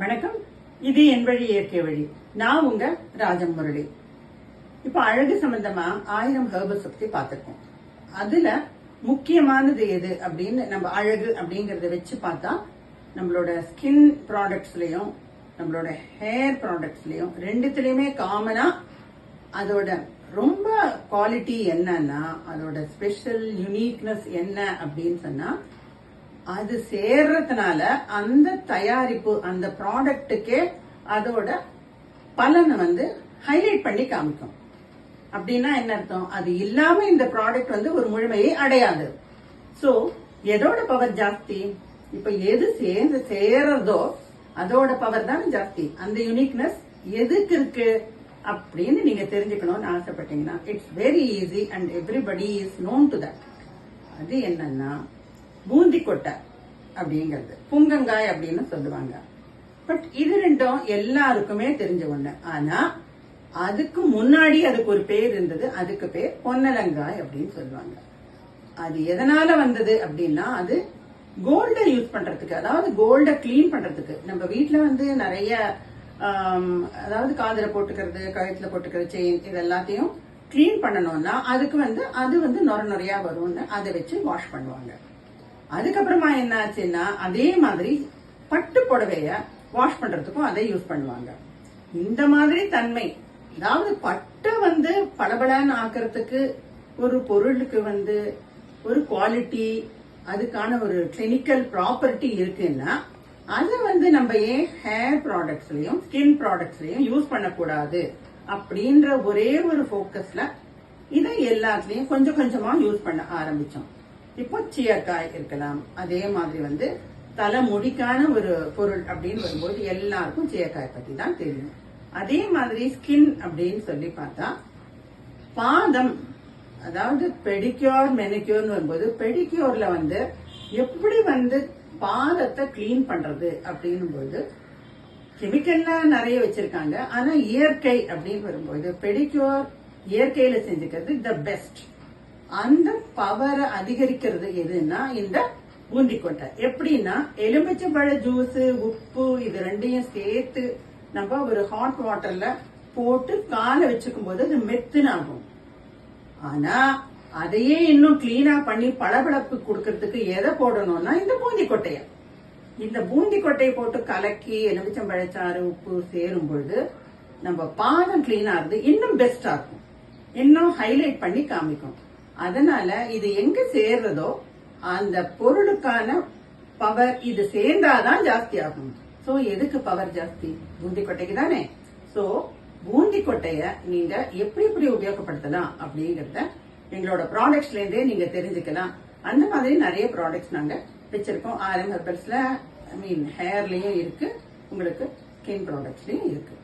வணக்கம். இது என் வழி இயற்கை வழி. நான் உங்க ராஜன் முரளி. இப்ப அழகு சம்பந்தமா ஆயிரம் ஹெர்பல்ஸ் பத்தி பார்த்திருக்கோம். அதுல முக்கியமானது எது அப்படின்னு நம்ம அழகு அப்படிங்கறத வச்சு பார்த்தா நம்மளோட ஸ்கின் ப்ராடக்ட்ஸ்லயும் நம்மளோட ஹேர் ப்ராடக்ட்ஸ்லயும் ரெண்டுத்துலயுமே காமனா அதோட ரொம்ப குவாலிட்டி என்னன்னா அதோட ஸ்பெஷல் யூனிக்னஸ் என்ன அப்படின்னு சொன்னா அது சேர்றதுனால அந்த தயாரிப்பு அந்த ப்ராடக்ட்டுக்கே அதோட பலனை வந்து ஹைலைட் பண்ணி காமிக்கும். அப்படின்னா என்ன அர்த்தம்? அது இல்லாம இந்த ப்ராடக்ட் வந்து ஒரு முழுமையை அடையாது. சோ எதோட பவர் ஜாஸ்தி? இப்ப எது சேர்ந்து சேர்றதோ அதோட பவர் தான் ஜாஸ்தி. அந்த யுனிக்னஸ் எதுக்கு இருக்கு? அப்படின்னு நீங்க தெரிஞ்சுக்கணும்னு ஆசைப்பட்டீங்கன்னா it's very easy and everybody is known to that அது என்னன்னா பூந்தி கொட்டை அப்படிங்கிறது. புங்கங்காய் அப்படின்னு சொல்லுவாங்க. பட் இது ரெண்டும் எல்லாருக்குமே தெரிஞ்ச ஒண்ணு. ஆனா அதுக்கு முன்னாடி அதுக்கு ஒரு பேர் இருந்தது. அதுக்கு பேர் பொன்னலங்காய் அப்படின்னு சொல்லுவாங்க. அது எதனால வந்தது அப்படின்னா அது கோல்ட யூஸ் பண்றதுக்கு அதாவது கோல்ட க்ளீன் பண்றதுக்கு. நம்ம வீட்டுல வந்து நிறைய அதாவது காதில் போட்டுக்கிறது கழுத்துல போட்டுக்கிற செயின் இது எல்லாத்தையும் க்ளீன் பண்ணணும்னா அதுக்கு வந்து அது வந்து நொர நொறையா வரும்னு அதை வச்சு வாஷ் பண்ணுவாங்க. அதுக்கப்புறமா என்ன ஆச்சுன்னா அதே மாதிரி பட்டு புடவைய வாஷ் பண்றதுக்கும் அதை யூஸ் பண்ணுவாங்க. இந்த மாதிரி தன்மை அதாவது பட்டை வந்து பளபளன்னு ஆக்கிறதுக்கு ஒரு பொருளுக்கு வந்து ஒரு குவாலிட்டி அதுக்கான ஒரு கிளினிக்கல் ப்ராப்பர்ட்டி இருக்குன்னா அதை வந்து நம்ம ஏன் ஹேர் ப்ராடக்ட்ஸ்லயும் ஸ்கின் ப்ராடக்ட்ஸ்லயும் யூஸ் பண்ணக்கூடாது அப்படின்ற ஒரே ஒரு ஃபோக்கஸ்ல இதை எல்லாத்துலயும் கொஞ்சம் கொஞ்சமா யூஸ் பண்ண ஆரம்பிச்சோம். இப்போ சீயக்காய் இருக்கலாம். அதே மாதிரி வந்து தலைமுடிக்கான ஒரு பொருள் அப்படின்னு வரும்போது எல்லாருக்கும் சீயக்காய் பத்தி தான் தெரியும். அதே மாதிரி ஸ்கின் அப்படின்னு சொல்லி பார்த்தா பாதம் அதாவது பெடிக்யூர் மெனிக்யூர்னு வரும்போது பெடிக்யூர்ல வந்து எப்படி வந்து பாதத்தை க்ளீன் பண்றது அப்படின்னும் போது கெமிக்கல்லாம் நிறைய வச்சிருக்காங்க. ஆனா இயற்கை அப்படின்னு வரும்போது பெடிக்யூர் இயற்கையில செஞ்சுக்கிறது த பெஸ்ட் அந்த பவரை அதிகரிக்கிறது எதுன்னா இந்த பூந்தி கொட்டை எப்படின்னா எலுமிச்சம்பழ ஜூஸ் உப்பு இது ரெண்டையும் சேர்த்து நம்ம ஒரு ஹாட் வாட்டர்ல போட்டு காலை வச்சுக்கும் போது அது மெத்துனாகும். ஆனா அதையே இன்னும் கிளீனா பண்ணி பளபளப்பு கொடுக்கறதுக்கு எதை போடணும்னா இந்த பூந்தி கொட்டைய இந்த பூந்தி கொட்டையை போட்டு கலக்கி எலுமிச்சம்பழச்சாறு உப்பு சேரும் பொழுது நம்ம பாதம் கிளீனா இருந்து இன்னும் பெஸ்டா இருக்கும் இன்னும் ஹைலைட் பண்ணி காமிக்கும். அதனால இது எங்க சேர்றதோ அந்த பொருளுக்கான பவர் இது சேர்ந்தாதான் ஜாஸ்தி ஆகும். சோ எதுக்கு பவர் ஜாஸ்தி? பூந்தி கொட்டைக்கு தானே. சோ பூந்தி கொட்டைய நீங்க எப்படி எப்படி உபயோகப்படுத்தலாம் அப்படிங்கறத எங்களோட ப்ராடக்ட்ஸ்ல இருந்தே நீங்க தெரிஞ்சுக்கலாம். அந்த மாதிரி நிறைய ப்ராடக்ட்ஸ் நாங்க வச்சிருக்கோம். ஆர்எம் ஹெர்பல்ஸ்ல ஐ மீன் ஹேர்லயும் இருக்கு. உங்களுக்கு ஸ்கின் ப்ராடக்ட்ஸ்லயும் இருக்கு.